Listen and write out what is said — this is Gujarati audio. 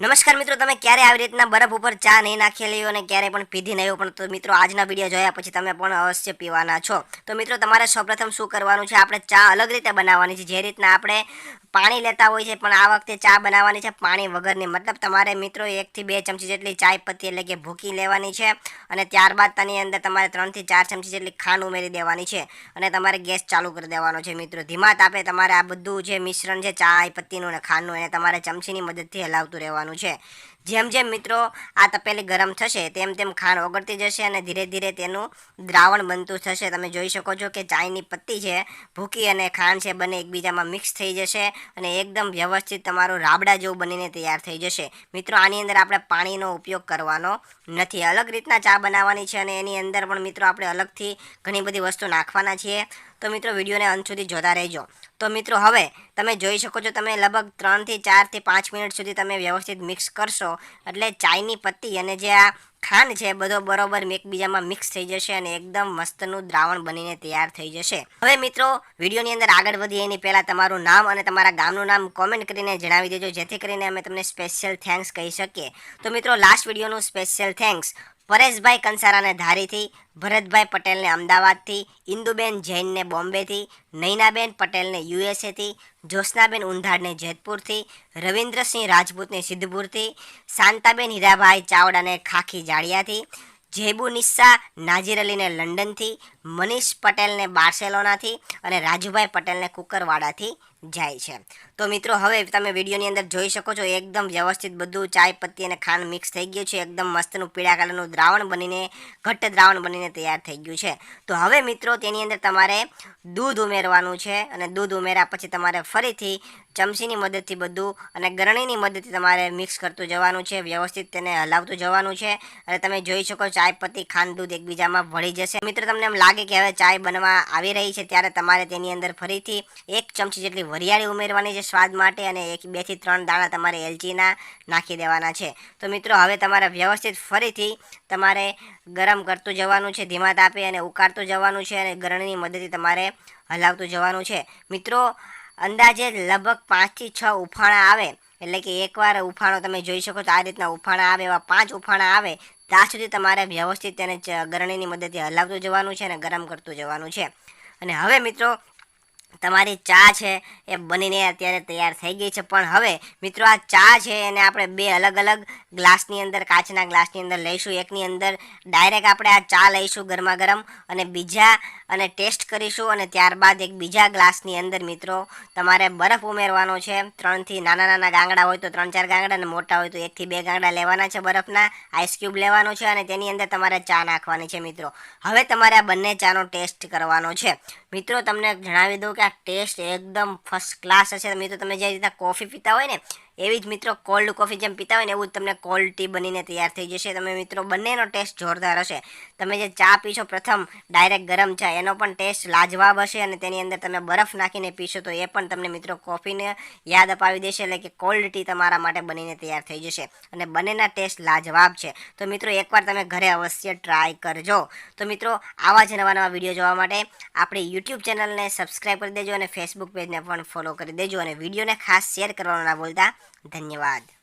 નમસ્કાર મિત્રો, તમે ક્યારે આવી રીતના બરફ ઉપર ચા નહીં નાખેલી હોય અને ક્યારે પણ પીધી નહીં પણ તો મિત્રો, આજના વીડિયો જોયા પછી તમે પણ અવશ્ય પીવાના છો. તો મિત્રો, તમારે સૌપ્રથમ શું કરવાનું છે? આપણે ચા અલગ રીતે બનાવવાની છે. જે રીતના આપણે પાણી લેતા હોય છે, પણ આ વખતે ચા બનાવવાની છે, પાણી વગરની. મતલબ તમારે મિત્રો એકથી બે ચમચી જેટલી ચાય પત્તી એટલે કે ભૂકી લેવાની છે અને ત્યારબાદ તેની અંદર તમારે ત્રણથી ચાર ચમચી જેટલી ખાંડ ઉમેરી દેવાની છે અને તમારે ગેસ ચાલુ કરી દેવાનો છે મિત્રો. ધીમા તાપે તમારે આ બધું જે મિશ્રણ છે ચાય પત્તીનું અને ખાંડનું, એને તમારે ચમચીની મદદથી હલાવતું રહેવાનું છે. જેમ જેમ મિત્રો આ તપેલી ગરમ થશે, તેમ તેમ ખાંડ ઓગળતી જશે અને ધીરે ધીરે તેનું દ્રાવણ બનતું થશે. તમે જોઈ શકો છો કે ચાયની પત્તી છે, ભૂકી અને ખાંડ છે, બંને એકબીજામાં મિક્સ થઈ જશે અને એકદમ વ્યવસ્થિત તમારું રાબડા જેવું બનીને તૈયાર થઈ જશે. મિત્રો, આની અંદર આપણે પાણીનો ઉપયોગ કરવાનો નથી. અલગ રીતના ચા બનાવવાની છે અને એની અંદર પણ મિત્રો આપણે અલગથી ઘણી બધી વસ્તુ નાખવાના છીએ. તો મિત્રો વિડીયોને અંત સુધી જોતા રહેજો. તો મિત્રો હવે તમે જોઈ શકો છો તમે લગભગ ત્રણથી ચારથી પાંચ મિનિટ સુધી તમે વ્યવસ્થિત મિક્સ કરશો. એટલે ચાયની પત્તી અને જે આ ખાંડ છે બધો બરોબર એકબીજામાં મિક્સ થઈ જશે અને એકદમ મસ્તનું દ્રાવણ બનીને તૈયાર થઈ જશે. હવે મિત્રો વિડીયોની અંદર આગળ વધીએ. એની પહેલાં તમારું નામ અને તમારા ગામનું નામ કોમેન્ટ કરીને જણાવી દેજો, જેથી કરીને અમે તમને સ્પેશિયલ થેન્ક્સ કહી શકીએ. તો મિત્રો લાસ્ટ વિડીયોનું સ્પેશિયલ થેન્ક્સ પરેશભાઈ કંસારાને ધારીથી, ભરતભાઈ પટેલને અમદાવાદથી, ઇન્દુબેન જૈનને બોમ્બેથી, નૈનાબેન પટેલને યુએસએથી, જ્યોત્સનાબેન ઉંધાડને જેતપુરથી, રવિન્દ્રસિંહ રાજપૂતને સિદ્ધપુરથી, શાંતાબેન હીરાભાઈ ચાવડાને ખાખી જાડિયાથી જેબુ નિસ્સા નાજીર અલીને લંડનથી, મનીષ પટેલને બાર્સેલોનાથી અને રાજુભાઈ પટેલને કુકરવાડાથી જાય છે. તો મિત્રો, હવે તમે વિડીયોની અંદર જોઈ શકો છો, એકદમ વ્યવસ્થિત બધું ચાય પત્તી અને ખાંડ મિક્સ થઈ ગયું છે. એકદમ મસ્તનું પીળા કલરનું દ્રાવણ બનીને, ઘટ્ટ દ્રાવણ બનીને તૈયાર થઈ ગયું છે. તો હવે મિત્રો, તેની અંદર તમારે દૂધ ઉમેરવાનું છે અને દૂધ ઉમેર્યા પછી તમારે ફરીથી ચમચીની મદદથી બધું અને ગરણીની મદદથી તમારે મિક્સ કરતું જવાનું છે, વ્યવસ્થિત તેને હલાવતું જવાનું છે. અને તમે જોઈ શકો ચાય પત્તી, ખાંડ દૂધ એકબીજામાં ભળી જશે. મિત્રો, તમને એમ લાગે કે હવે ચાય બનવા આવી રહી છે, ત્યારે તમારે તેની અંદર ફરીથી એક ચમચી જેટલી વરિયાળી ઉમેરવાની છે સ્વાદ માટે અને એક બેથી ત્રણ દાણા તમારે એલચીના નાખી દેવાના છે. તો મિત્રો, હવે તમારે વ્યવસ્થિત ફરીથી તમારે ગરમ કરતું જવાનું છે, ધીમા તાપે અને ઉકાળતું જવાનું છે અને ગરણીની મદદથી તમારે હલાવતું જવાનું છે. મિત્રો, અંદાજે લગભગ પાંચથી છ ઉફાણા આવે. એટલે કે એકવાર ઉફાણો તમે જોઈ શકો તો આ રીતના ઉફાણા આવે, એવા પાંચ ઉફાણા આવે, ત્યાં સુધી તમારે વ્યવસ્થિત તેને ગરણીની મદદથી હલાવતું જવાનું છે અને ગરમ કરતું જવાનું છે. અને હવે મિત્રો તમારી ચા છે એ બનીને અત્યારે તૈયાર થઈ ગઈ છે. પણ હવે મિત્રો આ ચા છે એને આપણે બે અલગ અલગ ગ્લાસની અંદર, કાચના ગ્લાસની અંદર લઈશું. એકની અંદર ડાયરેક્ટ આપણે આ ચા લઈશું ગરમા ગરમ અને બીજા અને ટેસ્ટ કરીશું અને ત્યારબાદ એક બીજા ગ્લાસની અંદર મિત્રો તમારે બરફ ઉમેરવાનો છે. ત્રણથી નાના નાના ગાંગડા હોય તો ત્રણ ચાર ગાંગડા અને મોટા હોય તો એકથી બે ગાંગડા લેવાના છે બરફના. આઈસ ક્યુબ લેવાનો છે અને તેની અંદર તમારે ચા નાખવાની છે મિત્રો. હવે તમારે આ બંને ચાનો ટેસ્ટ કરવાનો છે. મિત્રો, તમને જણાવી દઉં કે આ ટેસ્ટ એકદમ ફર્સ્ટ ક્લાસ હશે. મિત્રો તમે જે રીતના કોફી પીતા હોય ને એવી જ મિત્રો કોલ્ડ કોફી જેમ પીતા હોય ને એવું જ તમને કોલ્ડ ટી બનીને તૈયાર થઈ જશે. તમે મિત્રો બંનેનો ટેસ્ટ જોરદાર હશે. તમે જે ચા પીશો પ્રથમ ડાયરેક્ટ ગરમ ચા, એનો પણ ટેસ્ટ લાજવાબ હશે અને તેની અંદર તમે બરફ નાખીને પીશો તો એ પણ તમને મિત્રો કોફીને યાદ અપાવી દેશે એટલે કે કોલ્ડ ટી તમારા માટે બનીને તૈયાર થઈ જશે. અને બંનેના ટેસ્ટ લાજવાબ છે. તો મિત્રો એકવાર તમે ઘરે અવશ્ય ટ્રાય કરજો. તો મિત્રો આવા જ નવા નવા વીડિયો જોવા માટે આપણી યુટ્યુબ ચેનલને સબસ્ક્રાઈબ કરી દેજો અને ફેસબુક પેજને પણ ફોલો કરી દેજો અને વિડીયોને ખાસ શેર કરવાનું ના ભૂલતા. Да не ладно.